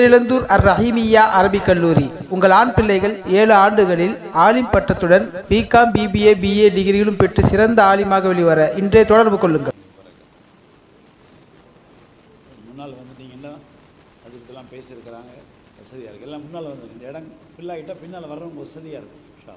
பேரிழந்தூர் அர் ரஹீமியா அரபிக் கல்லூரி. உங்கள் ஆண் பிள்ளைகள் ஏழு ஆண்டுகளில் ஆலிம் பட்டத்துடன் பிகாம் பிபிஏ பிஏ டிகிரிகளும் பெற்று சிறந்த ஆலிமாக வெளிவர இன்றைய தொடர்பு கொள்ளுங்கள். முன்னால் வந்துட்டீங்கன்னா அது இதெல்லாம் பேசியிருக்கிறாங்க. வசதியாக இருக்குது எல்லாம் முன்னால் வந்துருக்கு இந்த இடம் ஃபில் ஆகிட்டால் பின்னால் வர்றவங்க வசதியாக இருக்கும் ஷா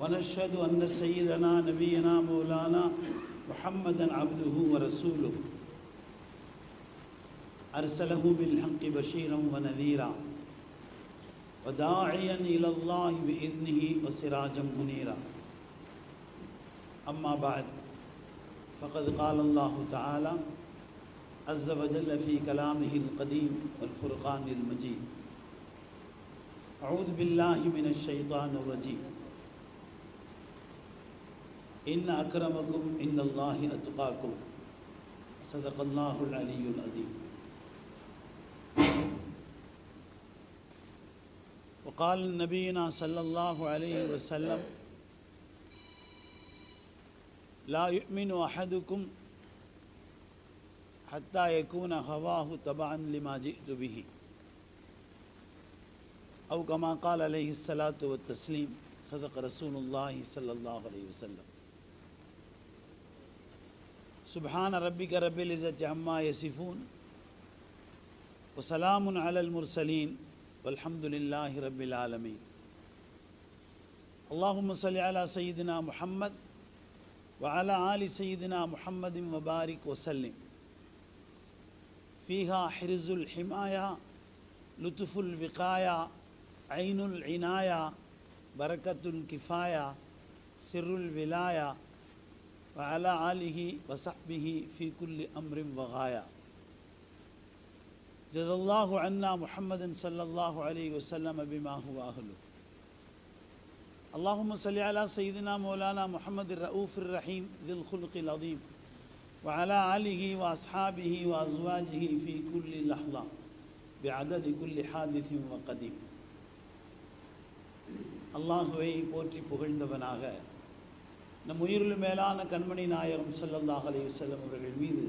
ونشهد أن سيدنا نبينا مولانا محمدا عبده ورسوله. أرسله بالحق بشيرا ونذيرا وداعيا إلى الله بإذنه وسراجا منيرا. أما بعد فقد قال الله تعالى عز وجل في كلامه القديم والفرقان المجيد أعوذ بالله من الشيطان الرجيم. إن أكرمكم عند الله أتقاكم. صدق الله العلي العظيم. وقال نبينا صلى الله عليه وسلم لا يؤمن أحدكم حتى يكون هواه تبعا لما جئت به. أو كما قال عليه الصلاة والتسليم صدق رسول الله صلى الله عليه وسلم. سبحان ربك رب العزة عما يصفون وسلام على المرسلين والحمد لله رب العالمين. اللهم صل على سيدنا محمد وعلى آل سيدنا محمد وبارك وسلم. فيها حرز الحماية لطف الوقاية عين العناية بركة الكفاية سر الولاية وعلى آله وصحبه في كل أمر وغاية جزا الله عنا محمد صلى الله عليه وسلم بما هو أهله اللهم صل على سيدنا مولانا محمد الرؤوف الرحيم ذي الخلق العظيم وعلى آله وأصحابه وأزواجه في كل لحظة بعدد كل حادث وقديم அல்லாஹுவை போற்றி புகழ்ந்தவனாக நம் உயிரில் மேலான கண்மணி நாயகம் ஸல்லல்லாஹு அலைஹி வஸல்லம் அவர்கள் மீது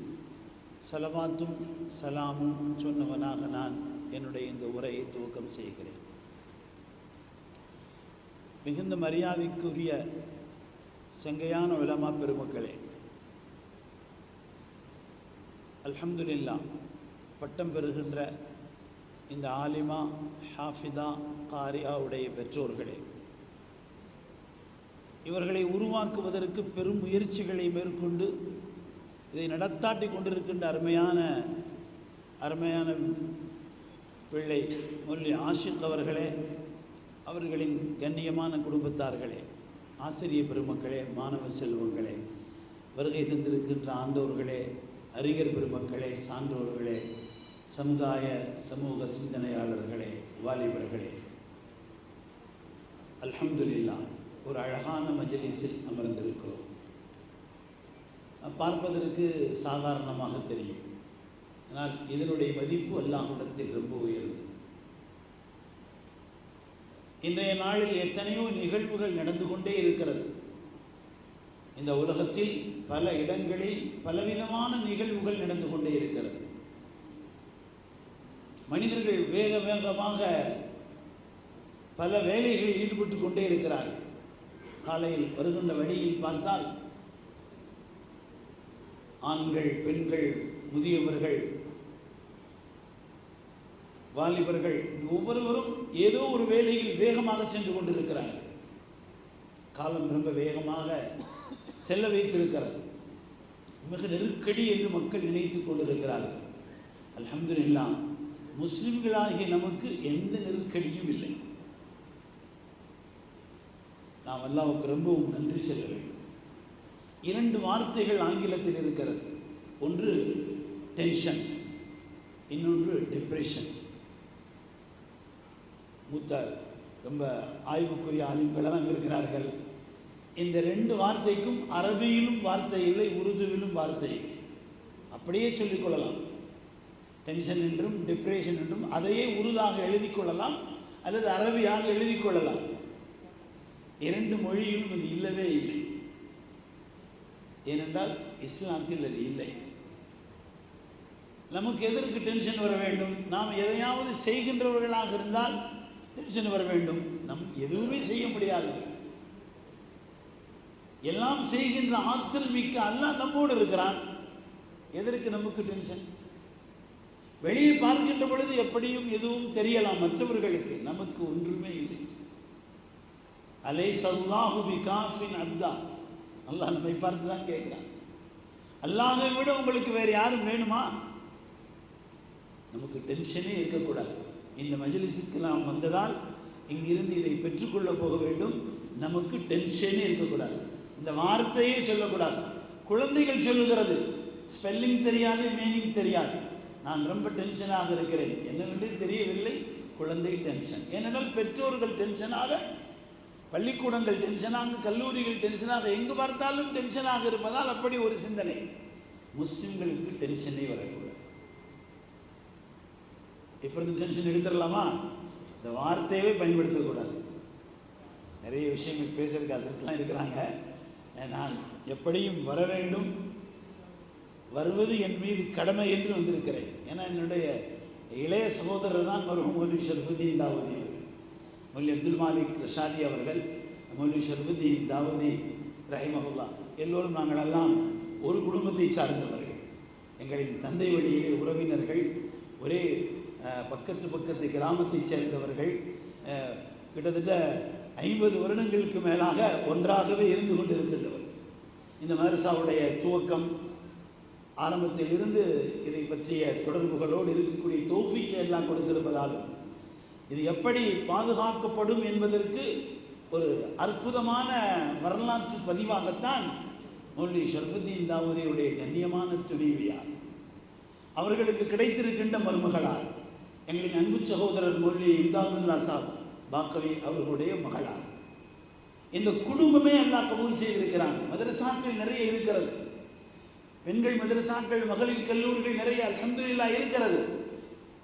சலவாத்தும் சலாமும் சொன்னவனாக நான் என்னுடைய இந்த உரையை துவக்கம் செய்கிறேன். மிகுந்த மரியாதைக்குரிய செங்கையான உலமா பெருமக்களே அல்ஹம்துலில்லா பட்டம் பெறுகின்ற இந்த ஆலிமா ஹாஃபிதா காரியாவுடைய பெற்றோர்களே இவர்களை உருவாக்குவதற்கு பெரும் முயற்சிகளை மேற்கொண்டு இதை நடத்தாட்டி கொண்டிருக்கின்ற அருமையான அருமையான பிள்ளை மொல்லி ஆஷிக் அவர்களே அவர்களின் கண்ணியமான குடும்பத்தார்களே ஆசிரிய பெருமக்களே மாணவ செல்வங்களே வருகை தந்திருக்கின்ற ஆண்டோர்களே அறிஞர் பெருமக்களே சான்றோர்களே சமுதாய சமூக சிந்தனையாளர்களே வாலிபர்களே. அல்ஹம்துலில்லா ஒரு அழகான மஜலிஸில் அமர்ந்திருக்கிறோம். பார்ப்பதற்கு சாதாரணமாக தெரியும். ஆனால் இதனுடைய மதிப்பு அல்லாஹிடத்தில் ரொம்ப உயர்ந்தது இன்றைய நாளில் எத்தனையோ நிகழ்வுகள் நடந்து கொண்டே இருக்கிறது. இந்த உலகத்தில் பல இடங்களில் பலவிதமான நிகழ்வுகள் நடந்து கொண்டே இருக்கிறது. மனிதர்கள் வேக வேகமாக பல வேலைகளில் ஈடுபட்டு கொண்டே இருக்கிறார்கள். காலையில் வருகின்ற வழியில் பார்த்தால் ஆண்கள் பெண்கள் முதியவர்கள் வாலிபர்கள் ஒவ்வொருவரும் ஏதோ ஒரு வேலையில் வேகமாக சென்று கொண்டிருக்கிறார்கள். காலம் ரொம்ப வேகமாக செல்ல வைத்திருக்கிறது. மிக நெருக்கடி என்று மக்கள் நினைத்து கொண்டிருக்கிறார்கள். அலமதுல்லாம் முஸ்லிம்களாகிய நமக்கு எந்த நெருக்கடியும் இல்லை. நாம் அல்லாவுக்கு ரொம்பவும் நன்றி செல்ல வேண்டும். இரண்டு வார்த்தைகள் ஆங்கிலத்தில் இருக்கிறது. ஒன்று டென்ஷன் இன்னொன்று டிப்ரெஷன் மூத்த ரொம்ப ஆய்வுக்குரிய ஆலிம்களெல்லாம் இருக்கிறார்கள். இந்த ரெண்டு வார்த்தைக்கும் அரபியிலும் வார்த்தை இல்லை உருதுவிலும் வார்த்தை அப்படியே சொல்லிக் கொள்ளலாம். டென்ஷன் என்றும் டிப்ரெஷன் என்றும் அதையே உருதாக எழுதி கொள்ளலாம் அல்லது அரபியாக எழுதி கொள்ளலாம். இரண்டு மொழியிலும் அது இல்லவே இல்லை. ஏனென்றால் இஸ்லாத்தில் அது இல்லை. நமக்கு எதற்கு டென்ஷன் வர வேண்டும்? நாம் எதையாவது செய்கின்றவர்களாக இருந்தால் டென்ஷன் வர வேண்டும். நம் எதுவுமே செய்ய முடியாது. எல்லாம் செய்கின்ற ஆற்றல் மிக்க அல்லா நம்மோடு இருக்கிறான். எதற்கு நமக்கு டென்ஷன் வெளியே பார்க்கின்ற பொழுது எப்படியும் எதுவும் தெரியலாம் மற்றவர்களுக்கு. நமக்கு ஒன்றுமே இல்லை. அலை சல்லாஹு பி காஃபின் அப்தா. அல்லாஹ் நம்மை பார்த்து தான் கேட்குறான். அல்லாஹை விட உங்களுக்கு வேறு யாரும் வேணுமா? நமக்கு டென்ஷனே இருக்கக்கூடாது. இந்த மஜ்லிஸுக்கு நாம் வந்ததால் இங்கிருந்து இதை பெற்றுக்கொள்ள போக வேண்டும். நமக்கு டென்ஷனே இருக்கக்கூடாது. இந்த வார்த்தையே சொல்லக்கூடாது. குழந்தைகள் சொல்லுகிறது ஸ்பெல்லிங் தெரியாது மீனிங் தெரியாது. நான் ரொம்ப டென்ஷனாக இருக்கிறேன். என்னவென்று தெரியவில்லை. குழந்தை டென்ஷன். ஏனென்றால் பெற்றோர்கள் டென்ஷனாக பள்ளிக்கூடங்கள் டென்ஷனாக கல்லூரிகள் டென்ஷனாக எங்கு பார்த்தாலும் டென்ஷனாக இருப்பதால் அப்படி ஒரு சிந்தனை. முஸ்லிம்களுக்கு டென்ஷனே வரக்கூடாது. எப்பொழுது டென்ஷன் எடுத்துடலாமா? இந்த வார்த்தையவே பயன்படுத்தக்கூடாது. நிறைய விஷயங்கள் பேசுறதுக்கு அதற்கெல்லாம் இருக்கிறாங்க. நான் எப்படியும் வர வேண்டும். வருவது என் மீது கடமை என்று வந்திருக்கிறேன். ஏன்னா என்னுடைய இளைய சகோதரர் தான் மருகும் மௌலி ஷரஃபுதீன் அவர்கள் மௌலி அப்துல் மாலிக் ரஷாதி அவர்கள் மௌலி ஷரஃபுதீன் தாவூதி ரஹிமஹுல்லா எல்லோரும் நாங்கள் எல்லாம் ஒரு குடும்பத்தை சார்ந்தவர்கள். எங்களின் தந்தை வழியிலே உறவினர்கள் ஒரே பக்கத்து பக்கத்து கிராமத்தைச் சேர்ந்தவர்கள் கிட்டத்தட்ட ஐம்பது வருடங்களுக்கு மேலாக ஒன்றாகவே இருந்து கொண்டிருக்கின்றவர். இந்த மதரசாவுடைய துவக்கம் ஆரம்பத்தில் இருந்து இதை பற்றிய தொடர்புகளோடு இருக்கக்கூடிய தோஃபிக்கு எல்லாம் கொடுத்திருப்பதாலும் இது எப்படி பாதுகாக்கப்படும் என்பதற்கு ஒரு அற்புதமான வரலாற்று பதிவாகத்தான் மௌலி ஷர்ஃபுத்தீன் தாவூதியுடைய கண்ணியமான துணைவியார். அவர்களுக்கு கிடைத்திருக்கின்ற மருமகளார் எங்களின் அன்பு சகோதரர் மௌலி இம்தாதுல்லா சாப் பாக்கவி அவர்களுடைய மகளார். இந்த குடும்பமே எல்லா கபூல் செய்திருக்கிறான். மதரசாக்கள் நிறைய இருக்கிறது. பெண்கள் மதரசாக்கள் மகளிர் கல்லூரிகள் நிறைய அலமதுல்லா இருக்கிறது.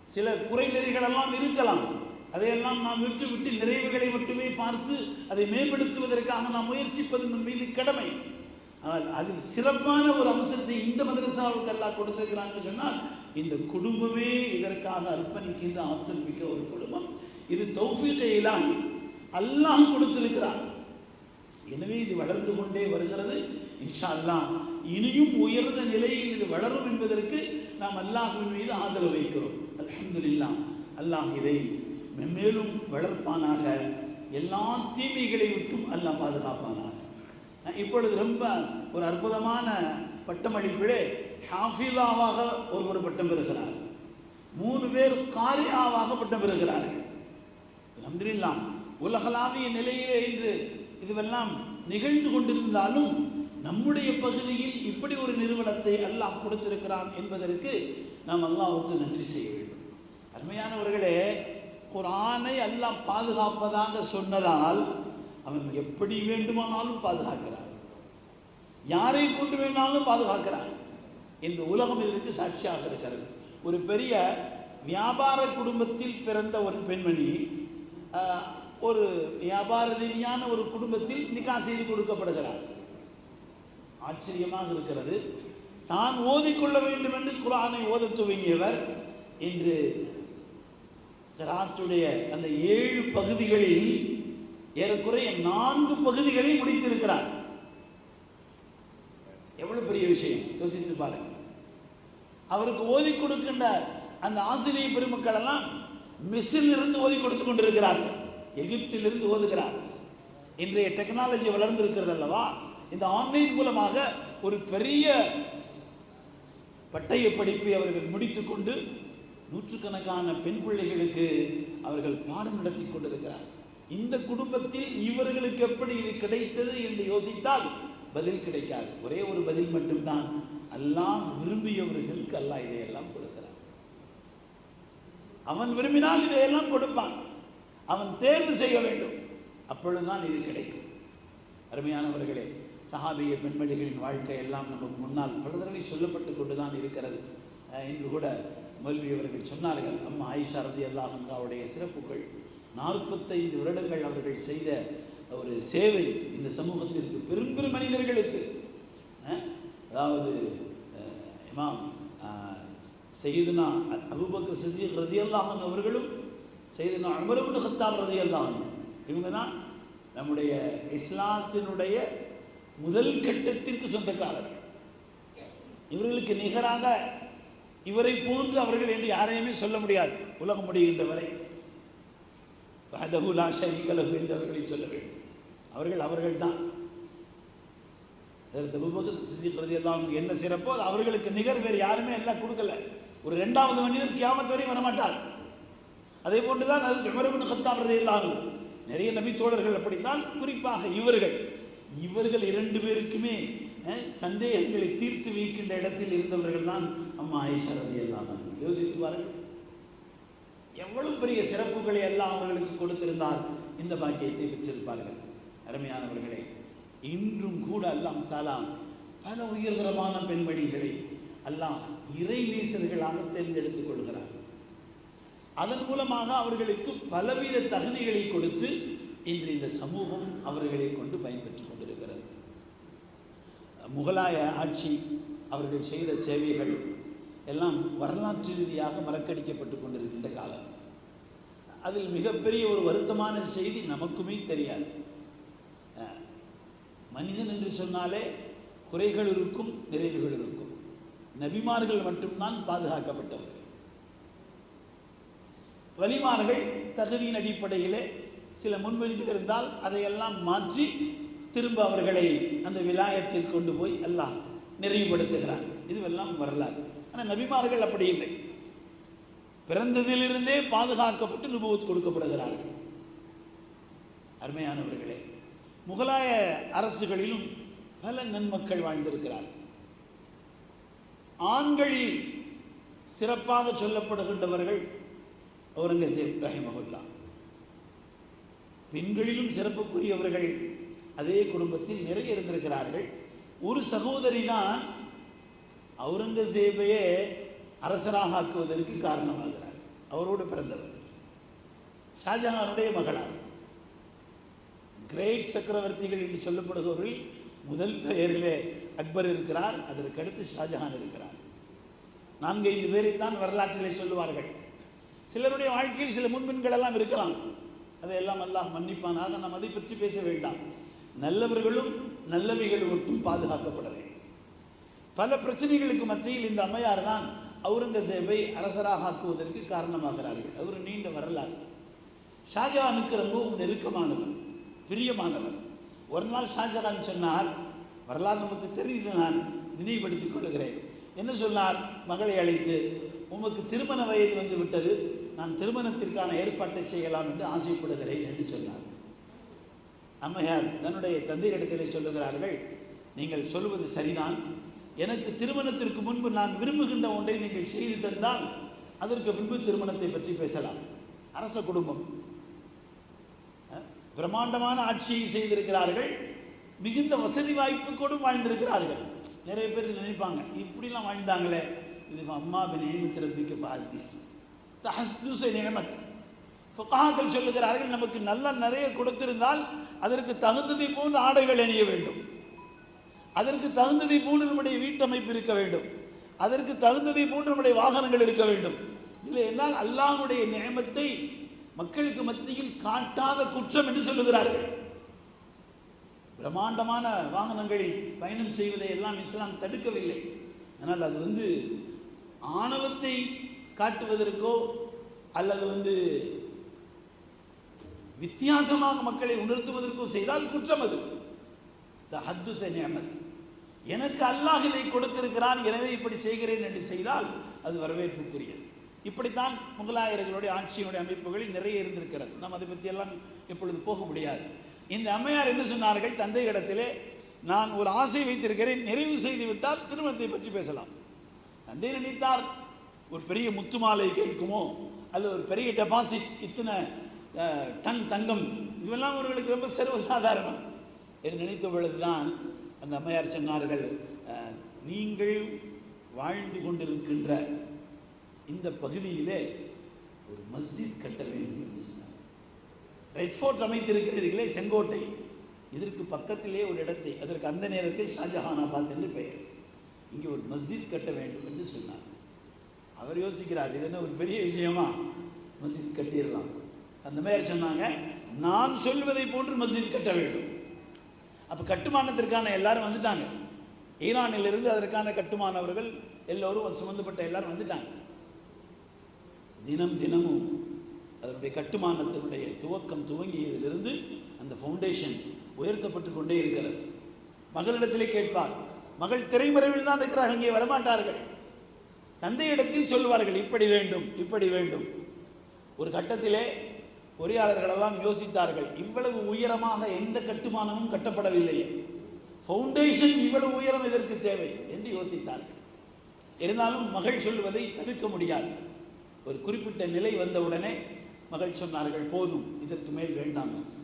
சில குறைநெறிகளெல்லாம் இருக்கலாம். அதையெல்லாம் நாம் விட்டு விட்டு நிறைவுகளை மட்டுமே பார்த்து அதை மேம்படுத்துவதற்காக நாம் முயற்சிப்பது நம் மீது கடமை. ஆனால் அதில் சிறப்பான ஒரு அம்சத்தை இந்த மதரசாவுக்கு எல்லாம் கொடுத்திருக்கிறான்னு சொன்னால் இந்த குடும்பமே இதற்காக அர்ப்பணிக்கின்ற ஆற்றல் மிக்க ஒரு குடும்பம். இது தௌஃபீக இலாஹி அல்லாஹ் கொடுத்திருக்கிறான். எனவே இது வளர்ந்து கொண்டே வருகிறது. இன்ஷா அல்லாஹ் இனியும் உயர்ந்த நிலையில் இது வளரும் என்பதற்கு நாம் அல்லாஹின் மீது ஆதரவு வைக்கிறோம். அல்ஹம்துலில்லாஹ் அல்லாஹ் இதை மென்மேலும் வளர்ப்பானாக எல்லா தீமைகளை விட்டும் அல்லாஹ் பாதுகாப்பானாக. இப்பொழுது ரொம்ப ஒரு அற்புதமான பட்டமளிப்பிலே ஹாஃபிலாவாக ஒருவர் பட்டம் பெறுகிறார். மூணு பேர் காரியாவாக பட்டம் பெறுகிறார்கள். அல்ஹம்துலில்லாஹ் உலகளாவிய நிலையிலே இன்று இதுவெல்லாம் நிகழ்ந்து கொண்டிருந்தாலும் நம்முடைய பகுதியில் இப்படி ஒரு நிறுவனத்தை அல்லாஹ் கொடுத்திருக்கிறான் என்பதற்கு நாம் அல்லாஹுக்கு நன்றி செய்ய வேண்டும். அருமையானவர்களே குரானை எல்லாம் பாதுகாப்பதாக சொன்னதால் அவன் எப்படி வேண்டுமானாலும் பாதுகாக்கிறான். யாரை கொண்டு வேணாலும் பாதுகாக்கிறான் என்று உலகம் இதற்கு சாட்சியாக இருக்கிறது. ஒரு பெரிய வியாபார குடும்பத்தில் பிறந்த ஒரு பெண்மணி ஒரு வியாபார ரீதியான ஒரு குடும்பத்தில் நிக்கா செய்து கொடுக்கப்படுகிறார். ஆச்சரியமாக இருக்கிறது. தான் ஓதிக்கொள்ள வேண்டும் என்று குரானை ஓதத் துவங்கியவர் இன்று கராத்துடைய அந்த ஏழு பகுதிகளில் ஏறக்குறைய நான்கு பகுதிகளை முடித்திருக்கிறார். எவ்வளவு பெரிய விஷயம்? யோசித்து பாருங்க அவருக்கு ஓதி கொடுக்கின்ற அந்த ஆசிரிய பெருமக்கள் எல்லாம் மிஸ்ஸில் இருந்து ஓதி கொடுத்து கொண்டிருக்கிறார்கள். எகிப்திலிருந்து ஓதுகிறார் இன்றைய டெக்னாலஜி வளர்ந்திருக்கிறது அல்லவா? இந்த ஆன்லைன் மூலமாக ஒரு பெரிய பட்டய படிப்பை அவர்கள் முடித்துக்கொண்டு நூற்றுக்கணக்கான பெண் பிள்ளைகளுக்கு அவர்கள் பாடம் நடத்தி கொண்டிருக்கிறார். இந்த குடும்பத்தில் இவர்களுக்கு எப்படி இது கிடைத்தது என்று யோசித்தால் பதில் கிடைக்காது. ஒரே ஒரு பதில் மட்டும்தான். எல்லாம் விரும்பியவர்களுக்கு அல்லாஹ் இதையெல்லாம் கொடுக்கிறான். அவன் விரும்பினால் இதையெல்லாம் கொடுப்பான். அவன் தேர்வு செய்ய வேண்டும். அப்பொழுதுதான் இது கிடைக்கும். அருமையானவர்களே சஹாபிய பெண்மணிகளின் வாழ்க்கை எல்லாம் நமக்கு முன்னால் பல தடவை சொல்லப்பட்டு கொண்டுதான் இருக்கிறது. அஹ் இன்று கூட மல்வி அவர்கள் சொன்னார்கள் அம்மா ஆயிஷா ரதி அல்லாஹுடைய சிறப்புகள் நாற்பத்தைந்து வருடங்கள் அவர்கள் செய்த ஒரு சேவை இந்த சமூகத்திற்கு பெரும் பெரும் மனிதர்களுக்கு. அதாவது இமாம் செய்துனா அபுபக்கர் அபூபக்கர் ரதி அல்லாஹன் அவர்களும் செய்துனா அமரபுல் ஹத்தாப் ரதியல்லாஹன் இவங்க தான் நம்முடைய இஸ்லாத்தினுடைய முதல் கட்டத்திற்கு சொந்தக்காரர்கள். இவர்களுக்கு நிகராக இவரை போன்று அவர்கள் என்று யாரையுமே சொல்ல முடியாது. உலகம் முடிகின்ற வரை. பதகுலா லா என்று அவர்களை சொல்ல வேண்டும். அவர்கள் அவர்கள் தான் எல்லாம் என்ன சிறப்போ அது அவர்களுக்கு நிகர் வேறு யாருமே எல்லாம் கொடுக்கல. ஒரு ரெண்டாவது மனிதர் கியாமத்து வரையும் வரமாட்டார். அதே போன்றுதான் அது உமரபின் கத்தாப் எல்லாரும் நிறைய நபி தோழர்கள் அப்படித்தான் குறிப்பாக இவர்கள். இவர்கள் இரண்டு பேருக்குமே சந்தேகங்களை தீர்த்து வைக்கின்ற இடத்தில் இருந்தவர்கள் தான் அம்மா ஐஷா ரதி எல்லாம் யோசித்து பாருங்கள். எவ்வளவு பெரிய சிறப்புகளை எல்லாம் அவர்களுக்கு கொடுத்திருந்தால் இந்த பாக்கியத்தை பெற்றிருப்பார்கள். அருமையானவர்களே இன்றும் கூட அல்லாம் தாலா பல உயர்தரமான பெண்மணிகளை அல்லாஹ் இறை நேசர்களாக தேர்ந்தெடுத்துக் கொள்கிறார். அதன் மூலமாக அவர்களுக்கு பலவித தகுதிகளை கொடுத்து இன்று இந்த சமூகம் அவர்களை கொண்டு பயன்பெற்றுக் கொண்டிருக்கிறது. முகலாய ஆட்சி அவர்கள் செய்த சேவைகள் எல்லாம் வரலாற்று ரீதியாக மறக்கடிக்கப்பட்டு கொண்டிருக்கின்ற காலம். அதில் மிகப்பெரிய ஒரு வருத்தமான செய்தி நமக்குமே தெரியாது. மனிதன் என்று சொன்னாலே குறைகள் இருக்கும் நிறைவுகள் இருக்கும். நபிமார்கள் மட்டும்தான் பாதுகாக்கப்பட்டவர்கள். வலிமார்கள் தகுதியின் அடிப்படையிலே சில முன்மொழிவுகள் இருந்தால் அதையெல்லாம் மாற்றி திரும்ப அவர்களை அந்த விலாயத்தில் கொண்டு போய் எல்லாம் நிறைவுபடுத்துகிறார் இதுவெல்லாம் வரலாறு. ஆனால் நபிமார்கள் அப்படி இல்லை. பிறந்ததிலிருந்தே பாதுகாக்கப்பட்டு நுபுவத் கொடுக்கப்படுகிறார்கள். அருமையானவர்களே முகலாய அரசுகளிலும் பல நன்மக்கள் வாழ்ந்திருக்கிறார்கள். ஆண்களில் சிறப்பாக சொல்லப்படுகின்றவர்கள் அவுரங்கசீப் ரஹிமகுல்லா பெண்களிலும் சிறப்புக்குரியவர்கள் அதே குடும்பத்தில் நிறைய இருந்திருக்கிறார்கள். ஒரு சகோதரி தான் அவுரங்கசீபையே அரசராக ஆக்குவதற்கு காரணமாகிறார். அவரோடு பிறந்தவர். ஷாஜஹானுடைய மகளார். கிரேட் சக்கரவர்த்திகள் என்று சொல்லப்படுபவர்கள் முதல் பெயரிலே அக்பர் இருக்கிறார் அதற்கு அடுத்து ஷாஜஹான் இருக்கிறார். நான்கு ஐந்து பேரைத்தான் வரலாற்றிலே சொல்லுவார்கள். சிலருடைய வாழ்க்கையில் சில முன்பின்கள் எல்லாம் இருக்கலாம். அதையெல்லாம் அல்லாஹ் மன்னிப்பானாக நாம் அதை பற்றி பேச வேண்டாம். நல்லவர்களும் நல்லவைகள் மட்டும் பாதுகாக்கப்பட வேண்டும் பல பிரச்சனைகளுக்கு மத்தியில் இந்த அம்மையார் தான் அவுரங்கசேபை அரசராக ஆக்குவதற்கு காரணமாகிறார்கள். அவர் நீண்ட வரலாறு. ஷாஜஹானுக்கு ரொம்பவும் நெருக்கமானவர் பிரியமானவர். ஒரு நாள் ஷாஜஹான் சொன்னார் வரலாறு நமக்கு தெரியுது நான் நினைவுபடுத்திக் கொள்கிறேன். என்ன சொன்னார் மகளை அழைத்து உமக்கு திருமண வயது வந்து விட்டது நான் திருமணத்திற்கான ஏற்பாட்டை செய்யலாம் என்று ஆசைப்படுகிறேன் என்று சொன்னார். அம்மையார் தன்னுடைய தந்தையிடத்திலே சொல்லுகிறார்கள் நீங்கள் சொல்வது சரிதான். எனக்கு திருமணத்திற்கு முன்பு நான் விரும்புகின்ற ஒன்றை நீங்கள் செய்து தந்தால் அதற்கு பின்பு திருமணத்தை பற்றி பேசலாம். அரச குடும்பம். பிரம்மாண்டமான ஆட்சியை செய்திருக்கிறார்கள். மிகுந்த வசதி வாய்ப்புக்கூடும் வாழ்ந்திருக்கிறார்கள். நிறைய பேர் நினைப்பாங்க இப்படிலாம் வாழ்ந்தாங்களே. இது அம்மா பின் திறப்பிக்க ஃபாதிஸ் தஹஸ்துசை நியமத். ஃபுகாக்கள் சொல்லுகிறார்கள் நமக்கு நல்ல நிறைய கொடுத்திருந்தால் அதற்கு தகுந்ததை போன்று ஆடைகள் அணிய வேண்டும். அதற்கு தகுந்ததை போன்று நம்முடைய வீட்டமைப்பு இருக்க வேண்டும். அதற்கு தகுந்ததை போன்று நம்முடைய வாகனங்கள் இருக்க வேண்டும். இல்லை என்றால் அல்லாஹுடைய நியமத்தை மக்களுக்கு மத்தியில் காட்டாத குற்றம் என்று சொல்லுகிறார்கள். பிரம்மாண்டமான வாகனங்களில் பயணம் செய்வதை எல்லாம் இஸ்லாம் தடுக்கவில்லை. ஆனால் அது வந்து ஆணவத்தை காட்டுவதற்கோ அல்லது வந்து வித்தியாசமாக மக்களை உணர்த்துவதற்கோ செய்தால் குற்றம் அது. தஹத்துச நியமத் எனக்கு அல்லாஹ் இதை கொடுத்திருக்கிறான் எனவே இப்படி செய்கிறேன் என்று செய்தால் அது வரவேற்புக்குரியது. இப்படித்தான் முகலாயர்களுடைய ஆட்சியினுடைய அமைப்புகளில் நிறைய இருந்திருக்கிறது. நாம் அதை பற்றியெல்லாம் இப்பொழுது போக முடியாது. இந்த அம்மையார் என்ன சொன்னார்கள்? தந்தை இடத்திலே நான் ஒரு ஆசை வைத்திருக்கிறேன் நிறைவு செய்து விட்டால் திருமணத்தை பற்றி பேசலாம். தந்தை நினைத்தார் ஒரு பெரிய முத்து மாலை கேட்குமோ? அல்லது ஒரு பெரிய டெபாசிட் இத்தனை டன் தங்கம்? இதுவெல்லாம் அவர்களுக்கு ரொம்ப சர்வசாதாரணம் என்று நினைத்த பொழுதுதான் அந்த அம்மையார் சொன்னார்கள் நீங்கள் வாழ்ந்து கொண்டிருக்கின்ற இந்த பகுதியிலே ஒரு மஸ்ஜித் கட்ட வேண்டும் என்று சொன்னார் ரெட் ஃபோர்ட் அமைத்திருக்கிறீர்களே செங்கோட்டை. இதற்கு பக்கத்திலே ஒரு இடத்தை அதற்கு அந்த நேரத்தில் ஷாஜஹானாபாத் என்று பெயர். இங்கே ஒரு மஸ்ஜித் கட்ட வேண்டும் என்று சொன்னார். அவர் யோசிக்கிறார் இது என்ன ஒரு பெரிய விஷயமா? மஸ்ஜித் கட்டிடலாம். அந்த மாதிரி சொன்னாங்க நான் சொல்வதை போன்று மஸ்ஜித் கட்ட வேண்டும். அப்போ கட்டுமானத்திற்கான எல்லாரும் வந்துட்டாங்க. ஈரானிலிருந்து அதற்கான கட்டுமானவர்கள் எல்லோரும் சம்மந்தப்பட்ட எல்லாரும் வந்துட்டாங்க. தினம் தினமும் அதனுடைய கட்டுமானத்தினுடைய துவக்கம் துவங்கியதிலிருந்து அந்த ஃபவுண்டேஷன் உயர்த்தப்பட்டு கொண்டே இருக்கிறது. மகளிடத்திலே கேட்பார் மகள் திரைமறைவில் தான் இருக்கிறார்கள் இங்கே வரமாட்டார்கள். தந்தையிடத்தில் சொல்வார்கள் இப்படி வேண்டும் இப்படி வேண்டும். ஒரு கட்டத்திலே பொறியாளர்களெல்லாம் யோசித்தார்கள் இவ்வளவு உயரமாக எந்த கட்டுமானமும் கட்டப்படவில்லையே. ஃபவுண்டேஷன் இவ்வளவு உயரம் இதற்கு தேவை என்று யோசித்தார்கள். இருந்தாலும் மகள் சொல்வதை தடுக்க முடியாது. ஒரு குறிப்பிட்ட நிலை வந்தவுடனே மகள் சொன்னார்கள் போதும் இதற்கு மேல் வேண்டாம். என்று.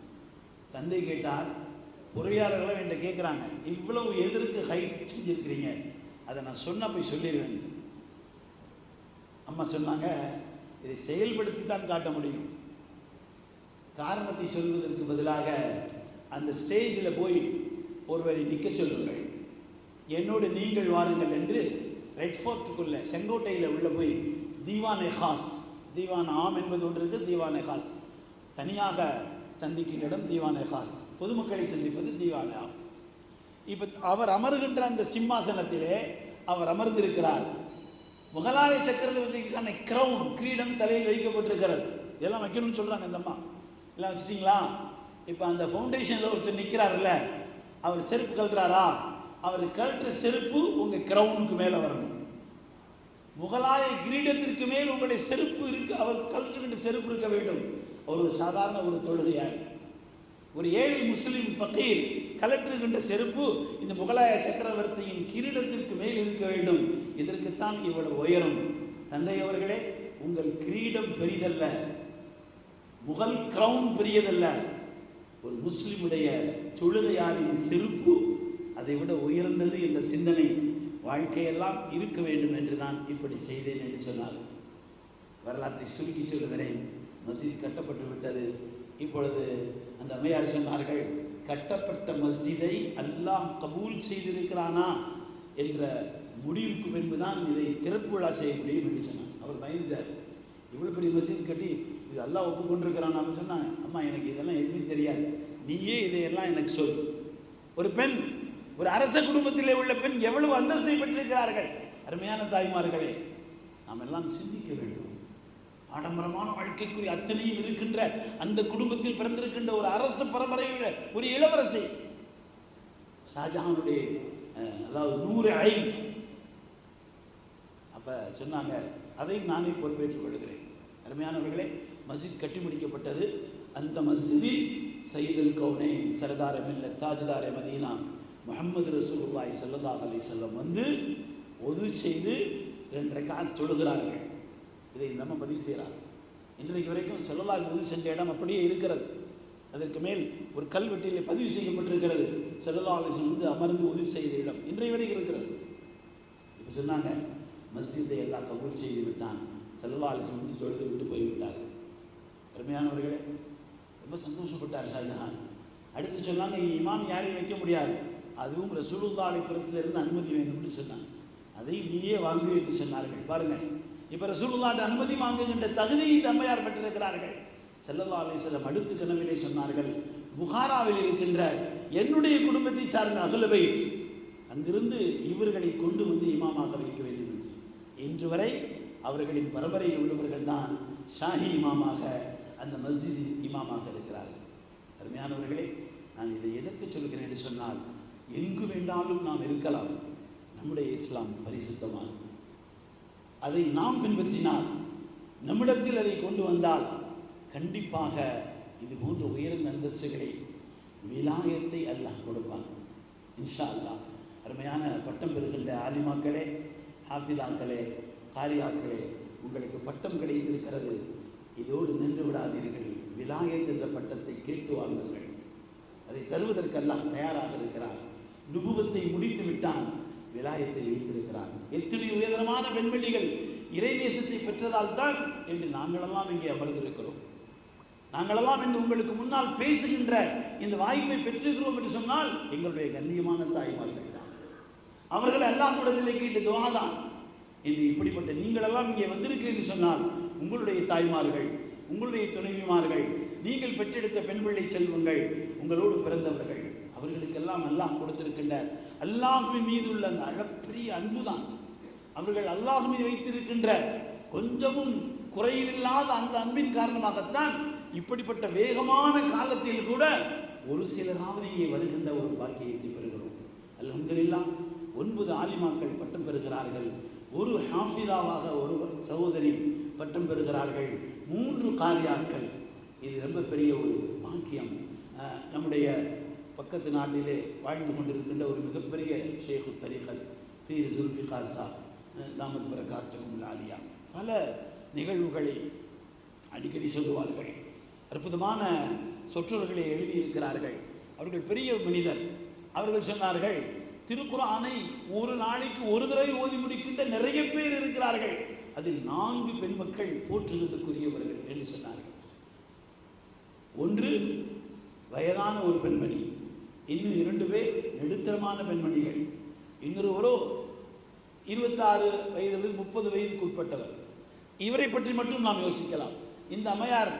தந்தை கேட்டார் பொறியாளர்களும் என்கிட்ட கேட்குறாங்க இவ்வளவு எதிர்க்கு ஹைட் செஞ்சுருக்கிறீங்க? அதை நான் சொன்ன போய் சொல்லிடுவேன். அம்மா சொன்னாங்க இதை செயல்படுத்தி தான் காட்ட முடியும். காரணத்தை சொல்வதற்கு பதிலாக அந்த ஸ்டேஜில் போய் ஒருவரை நிற்க சொல்லுங்கள். என்னோடு நீங்கள் வாருங்கள் என்று ரெட் ஃபோர்ட்டுக்குள்ளே செங்கோட்டையில் உள்ள போய் தீவான் ஹாஸ் தீவான் ஆம் என்பது ஒன்று இருக்குது தீவான் ஹாஸ். தனியாக சந்திக்கும் இடம் தீவான் ஹாஸ். பொதுமக்களை சந்திப்பது தீவான் ஆம். இப்போ அவர் அமருகின்ற அந்த சிம்மாசனத்திலே அவர் அமர்ந்திருக்கிறார். முகலாய சக்கரவர்த்திக்கான கிரவுன் கிரீடம் தலையில் வைக்கப்பட்டிருக்கிறது. இதெல்லாம் வைக்கணும்னு சொல்கிறாங்க இந்த அம்மா. எல்லாம் வச்சுட்டிங்களா? இப்போ அந்த ஃபவுண்டேஷனில் ஒருத்தர் நிற்கிறாருல்ல அவர் செருப்பு கழட்டுறாரா? அவர் கழட்டுற செருப்பு உங்கள் கிரவுனுக்கு மேலே வரணும். முகலாய கிரீடத்திற்கு மேல் உங்களுடைய செருப்பு இருக்கு அவர் கழட்டுகின்ற செருப்பு இருக்க வேண்டும். அவர் ஒரு சாதாரண ஒரு தொழுகையாளி ஒரு ஏழை முஸ்லீம் ஃபக்கீர் கலற்றுகின்ற செருப்பு இந்த முகலாய சக்கரவர்த்தியின் கிரீடத்திற்கு மேல் இருக்க வேண்டும். இதற்குத்தான் இவ்வளவு உயரம். தந்தை அவர்களே உங்கள் கிரீடம் பெரிதல்ல. முகல் கிரவுன் பெரியதல்ல. ஒரு முஸ்லிமுடைய தொழுகையாளின் செருப்பு அதை விட உயர்ந்தது என்ற சிந்தனை வாழ்க்கையெல்லாம் இருக்க வேண்டும் என்று நான் இப்படி செய்தேன் என்று சொன்னார் வரலாற்றை சுருக்கி சொல்லுகிறேன். மஸ்ஜித் கட்டப்பட்டு விட்டது. இப்பொழுது அந்த அம்மையார் சொன்னார்கள் கட்டப்பட்ட மஸ்ஜிதை அல்லாஹ் கபூல் செய்திருக்கிறானா? என்ற முடிவுக்கு பின்புதான் இதை திறப்பு விழா செய்ய முடியும் என்று சொன்னார். அவர் பயந்துட்டார். இவ்வளோ பெரிய மஸ்ஜித் கட்டி இதெல்லாம் ஒப்புக்கொண்டிருக்கிறான்னு ஒப்புக்கொண்டிருக்கிறான் சொன்னாங்க. அம்மா எனக்கு இதெல்லாம் எதுவுமே தெரியாது. நீயே இதையெல்லாம் எனக்கு சொல் ஒரு பெண் ஒரு அரச குடும்பத்திலே உள்ள பெண் எவ்வளவு அந்தஸ்தை பெற்றிருக்கிறார்கள்? அருமையான தாய்மார்களே நாம் எல்லாம் சிந்திக்க வேண்டும். ஆடம்பரமான வாழ்க்கைக்குரிய அத்தனையும் இருக்கின்ற அந்த குடும்பத்தில் பிறந்திருக்கின்ற ஒரு அரசு பரம்பரையில் ஒரு இளவரசி ஷாஜஹானுடைய அதாவது நூறு ஐ அப்போ சொன்னாங்க அதையும் நானே பொறுப்பேற்றுக் கொள்கிறேன். அருமையானவர்களே மஸ்ஜித் கட்டி முடிக்கப்பட்டது. அந்த மஸ்ஜிதில் சையதுல் கவுனே சரதார மில்ல தாஜுதார மதீனா முகமது ரசூல்லாய் ஸல்லல்லாஹு அலி செல்லம் வந்து ஒது செய்து ரெண்டு ரக்காத் தொழுகிறார்கள். இதை நம்ம பதிவு செய்கிறார் இன்றைக்கு வரைக்கும் செல்லலால் உதவி செஞ்ச இடம் அப்படியே இருக்கிறது. அதற்கு மேல் ஒரு கல்வெட்டில் பதிவு செய்யப்பட்டிருக்கிறது. செல்லலாலிசம் வந்து அமர்ந்து உதவி செய்த இடம் இன்றைய வரைக்கும் இருக்கிறது. இப்போ சொன்னாங்க மஸ்ஜிதை எல்லாம் கபூல் செய்து விட்டான். செல்லலாலிசம் வந்து தொழுது விட்டு போய்விட்டார் அருமையானவர்களே ரொம்ப சந்தோஷப்பட்டார் ஷாஜஹான் அடுத்து சொன்னாங்க இங்கே இமாம் யாரையும் வைக்க முடியாது. அதுவும் ரசூலுல்லாஹி புறத்திலிருந்து அனுமதி வேணும்னு சொன்னாங்க. அதை நீயே வாங்கு என்று சொன்னார்கள். பாருங்கள் இப்போ ரசூலுல்லாட்ட அனுமதி வாங்குகின்ற தகுதியை தம்மையார் பெற்றிருக்கிறார்கள். செல்லல்லா அலிஸ்லம் அடுத்த கனவிலே சொன்னார்கள் புகாராவில் இருக்கின்ற என்னுடைய குடும்பத்தை சார்ந்த அகலபைத் அங்கிருந்து இவர்களை கொண்டு வந்து இமாமாக வைக்க வேண்டும் என்று. இன்று வரை அவர்களின் பரம்பரையில் உள்ளவர்கள் தான் ஷாஹி இமாமாக அந்த மஸ்ஜிதின் இமாமாக இருக்கிறார்கள். அருமையானவர்களே நான் இதை எதற்கு சொல்கிறேன் என்று சொன்னால் எங்கு வேண்டாலும் நாம் இருக்கலாம். நம்முடைய இஸ்லாம் பரிசுத்தமானது. அதை நாம் பின்பற்றினால் நம்மிடத்தில் அதை கொண்டு வந்தால் கண்டிப்பாக இது போன்ற உயர்ந்த அந்தஸ்துகளை விலாயத்தை அல்லாஹ் கொடுப்பான். இன்ஷா அல்லாஹ் அருமையான பட்டம் பெறுகின்ற ஆலிமாக்களே ஹாஃபிதாக்களே காரியாக்களே உங்களுக்கு பட்டம் கிடைத்திருக்கிறது. இதோடு நின்று விடாதீர்கள். விலாயத் என்ற பட்டத்தை கேட்டு வாங்குங்கள். அதை தருவதற்கு அல்லாஹ் தயாராக இருக்கிறார் நுபுவத்தை முடித்து விட்டான். விலாயத்தை வைத்திருக்கிறான். எத்தனை உயர்தரமான பெண்வெளிகள் இறைநேசத்தை பெற்றதால் தான் என்று நாங்களெல்லாம் இங்கே அமர்ந்திருக்கிறோம். நாங்களெல்லாம் இன்று உங்களுக்கு முன்னால் பேசுகின்ற இந்த வாய்ப்பை பெற்றிருக்கிறோம் என்று சொன்னால் எங்களுடைய கண்ணியமான தாய்மார்கள் தான். அவர்கள் அல்லாஹ்விடத்திலே கேட்டு துவாதான். என்று இப்படிப்பட்ட நீங்களெல்லாம் இங்கே வந்திருக்கிறீர்கள் என்று சொன்னால் உங்களுடைய தாய்மார்கள் உங்களுடைய துணைவிமார்கள் நீங்கள் பெற்றெடுத்த பெண் பிள்ளை செல்வங்கள் உங்களோடு பிறந்தவர்கள். அவர்களுக்கெல்லாம் எல்லாம் கொடுத்திருக்கின்ற அல்லாஹுவின் மீது உள்ள அந்த அளப்பரிய அன்புதான். அவர்கள் அல்லாஹ் மீது வைத்திருக்கின்ற கொஞ்சமும் குறைவில்லாத அந்த அன்பின் காரணமாகத்தான் இப்படிப்பட்ட வேகமான காலத்தில் கூட ஒரு சிலராவது இங்கே வருகின்ற ஒரு பாக்கியத்தை பெறுகிறோம். அல்ஹம்துலில்லாஹ் ஒன்பது ஆலிமாக்கள் பட்டம் பெறுகிறார்கள். ஒரு ஹாஃபிதாவாக ஒரு சகோதரி பட்டம் பெறுகிறார்கள். மூன்று காரியாக்கள். இது ரொம்ப பெரிய ஒரு பாக்கியம். நம்முடைய பக்கத்து நாட்டிலே வாழ்ந்து கொண்டிருக்கின்ற ஒரு மிகப்பெரிய ஷேகு தரீகத் பீர் ஜுல்ஃபிகார் சாப் தாமத் பரகாத்தும் ஆலியா. பல நிகழ்வுகளை அடிக்கடி சொல்லுவார்கள். அற்புதமான சொற்றொர்களை எழுதியிருக்கிறார்கள். அவர்கள் பெரிய மனிதர். அவர்கள் சொன்னார்கள் திருக்குறானை ஒரு நாளைக்கு ஒரு தடவை ஓதி முடிக்கின்ற நிறைய பேர் இருக்கிறார்கள். அதில் நான்கு பெண் மக்கள் போற்றுவதற்குரியவர்கள் என்று சொன்னார்கள். ஒன்று வயதான ஒரு பெண்மணி. இன்னும் இரண்டு பேர் நடுத்தரமான பெண்மணிகள். இன்னொருவரோ இருபத்தாறு வயதிலிருந்து முப்பது வயதுக்கு உட்பட்டவர். இவரை பற்றி மட்டும் நாம் யோசிக்கலாம். இந்த அம்மையார்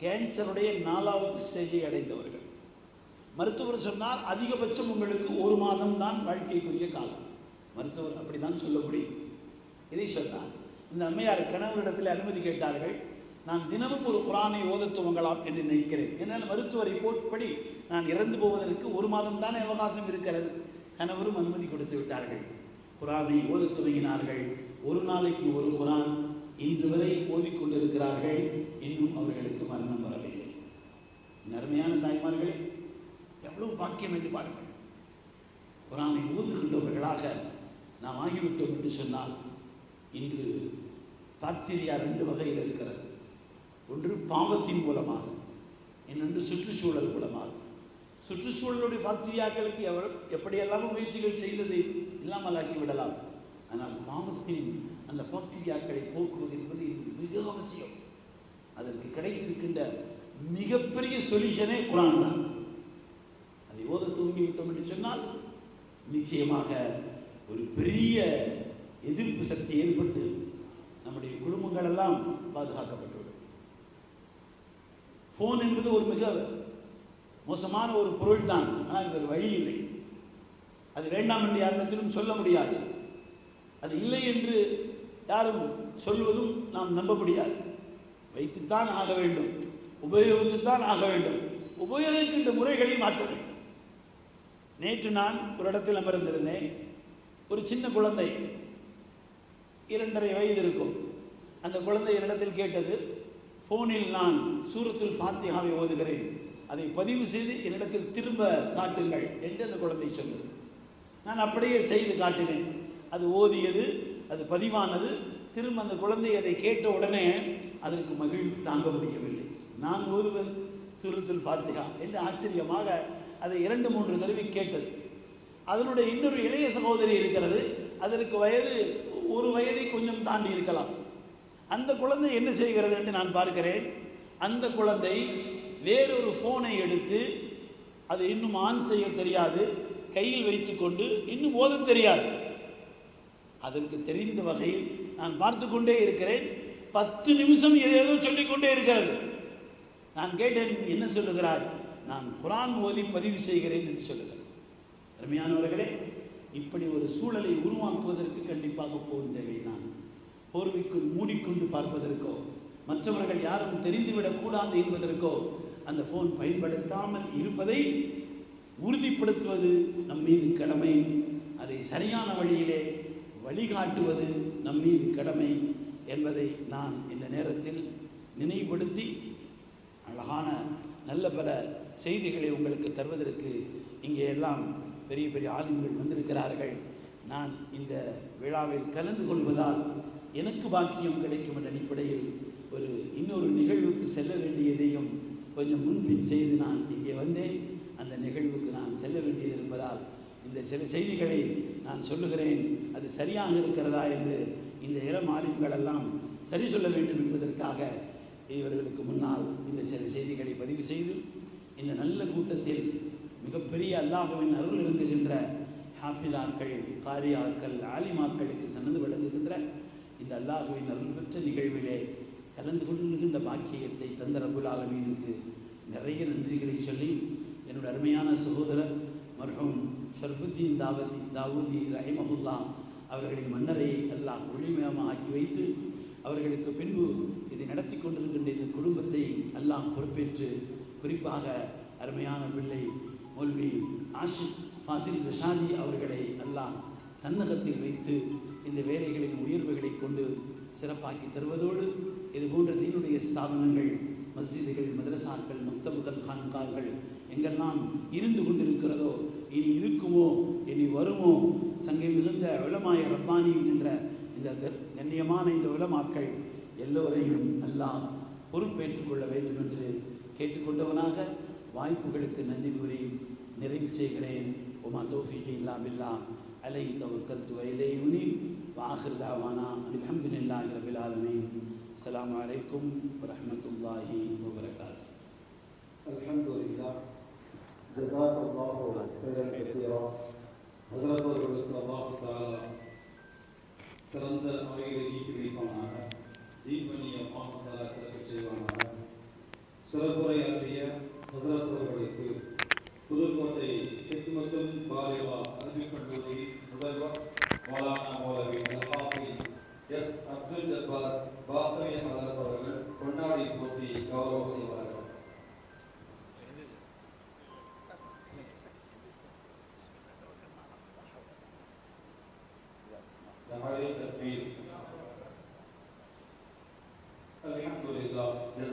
கேன்சருடைய நாலாவது ஸ்டேஜை அடைந்தவர்கள். மருத்துவர் சொன்னார் அதிகபட்சம் உங்களுக்கு ஒரு மாதம் தான் வாழ்க்கைக்குரிய காலம். மருத்துவர் அப்படிதான் சொல்ல முடியும். இதை சொன்னார். இந்த அம்மையார் கணவரிடத்தில் அனுமதி கேட்டார்கள். நான் தினமும் ஒரு குரானை ஓதத் துவங்கலாம் என்று நினைக்கிறேன். என்னால் மருத்துவ ரிப்போர்ட் படி நான் இறந்து போவதற்கு ஒரு மாதம் தானே அவகாசம் இருக்கிறது? கணவரும் அனுமதி கொடுத்து விட்டார்கள். குரானை ஓதத் துவங்கினார்கள். ஒரு நாளைக்கு ஒரு குரான் இன்று வரை ஓதிக்கொண்டிருக்கிறார்கள் இன்னும் அவர்களுக்கு மரணம் வரவில்லை. நர்மையான அருமையான தாய்மார்களே எவ்வளவு பாக்கியம் என்று பாருங்கள். குரானை ஓதுகின்றவர்களாக நாம் ஆகிவிட்டோம் என்று சொன்னால் இன்று பாக்டீரியா ரெண்டு வகையில் இருக்கிறது. ஒன்று பாவத்தின் மூலமாக இன்னொன்று சுற்றுச்சூழல் மூலமாக. சுற்றுச்சூழலுடைய பாக்டீரியாக்களுக்கு எவர் எப்படியெல்லாம் முயற்சிகள் செய்ததை இல்லாமலாக்கி விடலாம் ஆனால் பாவத்தின் அந்த பாக்டீரியாக்களை போக்குவது என்பது இன்று மிக அவசியம். அதற்கு கிடைத்திருக்கின்ற மிகப்பெரிய சொல்யூஷனே குரான் தான். அதை ஓத தூங்கி விட்டோம் என்று சொன்னால் நிச்சயமாக ஒரு பெரிய எதிர்ப்பு சக்தி ஏற்பட்டு நம்முடைய குடும்பங்கள் எல்லாம் பாதுகாக்கப்பட்டுவிடும். ஃபோன் என்பது ஒரு மிக மோசமான ஒரு பொருள் தான் ஆனால் வேறு வழி இல்லை. அது வேண்டாம் என்று யாரிடத்திலும் சொல்ல முடியாது. அது இல்லை என்று யாரும் சொல்வதும் நாம் நம்ப முடியாது. வைத்துத்தான் ஆக வேண்டும். உபயோகித்துத்தான் ஆக வேண்டும். உபயோகிக்கின்ற முறைகளை மாற்ற வேண்டும். நேற்று நான் ஒரு இடத்தில் அமர்ந்திருந்தேன். ஒரு சின்ன குழந்தை. இரண்டரை வயது இருக்கும். அந்த குழந்தை என்னிடத்தில் கேட்டது ஃபோனில் நான் சூரத்துல் ஃபாத்திஹாவை ஓதுகிறேன். அதை பதிவு செய்து என்னிடத்தில் திரும்ப காட்டுங்கள் என்று அந்த குழந்தை சொன்னது. நான் அப்படியே செய்து காட்டினேன். அது ஓதியது அது பதிவானது. திரும்ப அந்த குழந்தை அதை கேட்ட உடனே அதற்கு மகிழ்வு தாங்க முடியவில்லை. நான் ஓதுவது சூரத்துல் ஃபாத்திஹா என்று ஆச்சரியமாக அதை இரண்டு மூன்று தடவை கேட்டது. அதனுடைய இன்னொரு இளைய சகோதரி இருக்கிறது. அதற்கு வயது ஒரு வயதை கொஞ்சம் தாண்டி இருக்கலாம். அந்த குழந்தை என்ன செய்கிறது என்று நான் பார்க்கிறேன். அந்த குழந்தை வேறொரு ஃபோனை எடுத்து அது இன்னும் ஆன் செய்ய தெரியாது. கையில் வைத்துக்கொண்டு இன்னும் ஓத தெரியாது. அதற்கு தெரிந்த வகையில் நான் பார்த்து கொண்டே இருக்கிறேன். பத்து நிமிஷம் ஏதேதோ சொல்லிக்கொண்டே இருக்கிறது. நான் கேட்டேன் என்ன சொல்லுகிறார் நான் குரான் ஓதி பதிவு செய்கிறேன் என்று சொல்லுகிறார். அருமையானவர்களே இப்படி ஒரு சூழலை உருவாக்குவதற்கு கண்டிப்பாக போர் தேவைதான். போர்வைக்குள் மூடிக்கொண்டு பார்ப்பதற்கோ மற்றவர்கள் யாரும் தெரிந்துவிடக்கூடாது என்பதற்கோ அந்த ஃபோன் பயன்படுத்தாமல் இருப்பதை உறுதிப்படுத்துவது நம் மீது கடமை. அதை சரியான வழியிலே வழிகாட்டுவது நம் மீது கடமை என்பதை நான் இந்த நேரத்தில் நினைவுபடுத்தி அழகான நல்ல பல செய்திகளை உங்களுக்கு தருவதற்கு இங்கே எல்லாம் பெரிய பெரிய ஆளுங்கள் வந்திருக்கிறார்கள். நான் இந்த விழாவில் கலந்து கொள்வதால் எனக்கு பாக்கியம் கிடைக்கும் என்ற அடிப்படையில் ஒரு இன்னொரு நிகழ்வுக்கு செல்ல வேண்டியதையும் கொஞ்சம் முன்பின் செய்து நான் இங்கே வந்தேன். அந்த நிகழ்வுக்கு நான் செல்ல வேண்டியது இருப்பதால் இந்த சில செய்திகளை நான் சொல்லுகிறேன். அது சரியாக இருக்கிறதா என்று இந்த இளம் ஆலிம்கள் சரி சொல்ல வேண்டும் என்பதற்காக இவர்களுக்கு முன்னால் இந்த சில செய்திகளை பதிவு செய்து இந்த நல்ல கூட்டத்தில் மிகப்பெரிய அல்லாஹுவின் அருள் இருந்துகின்ற ஹாஃபிதாக்கள் காரியாக்கள் ஆலிமாக்களுக்கு சன்னது வழங்குகின்ற இந்த அல்லாஹுவின் அருள் பெற்ற நிகழ்விலே கலந்து கொள்கின்ற பாக்கியத்தை தந்த ரபுல் ஆலமீனுக்கு நிறைய நன்றிகளை சொல்லி என்னோட அருமையான சகோதரர் மர்ஹூம் ஷர்ஃபுத்தீன் தாவதி தாவூதி ரஹிமஹுல்லா அவர்களின் மன்னரை அல்லாஹ் ஒளிமயமாக்கி வைத்து அவர்களுக்கு பின்பு இதை நடத்தி கொண்டிருக்கின்ற இந்த குடும்பத்தை எல்லாம் பொறுப்பேற்று குறிப்பாக அருமையான பிள்ளை மொல்வி ஆஷிக் ஃபாசில் ரஷாதி அவர்களை அல்லாஹ் தன்னகத்தில் வைத்து இந்த வேலைகளின் உயர்வுகளை கொண்டு சிறப்பாக்கி தருவதோடு இது போன்ற நீருடைய ஸ்தாபனங்கள் மஸ்ஜிதுகள் மதரசாக்கள் மக்தபுகள் கான்கார்கள் எங்கெல்லாம் இருந்து கொண்டிருக்கிறதோ இனி இருக்குமோ இனி வருமோ சங்கை மிகுந்த உலமாய ரப்பானி என்ற இந்த கண்ணியமான இந்த உலமாக்கள் எல்லோரையும் அல்லாஹ் பொறுப்பேற்றுக்கொள்ள வேண்டும் என்று கேட்டுக்கொண்டவனாக வாய்ப்புகளுக்கு நன்றி கூறி நிறைவு செய்கிறேன் உமா தோஃபிக் இல்லா பில்லா அலை தவக்கல் துவைலே யுனி வாஹிர் தாவானா அல்ஹம்துலில்லாஹி ரபில் ஆலமீன் அஸ்ஸலாமு அலைக்கும் வரஹ்மத்துல்லாஹி வபரகாத்துஹு الحمد لله جزاك الله خيرا كثيرا ஹசரத் அவர்களுக்கு அல்லாஹு தாலா சிறந்த முறையில் நீக்கி வைப்பானாக தீபனிய மாமத்தாலா சிறப்பு செய்வானாக சிறப்புரையாற்றிய ஹசரத் அவர்களுக்கு புதுக்கோட்டை ஹிக்மத்தும் பாலிவா அரபிக் கல்லூரி முதல்வர் மௌலானா மௌலவி அல்ஹாபி எஸ் அப்துல் ஜப்பார் பாக்கவி ஹசரத் அவர்கள் கொண்டாடி போட்டி கௌரவ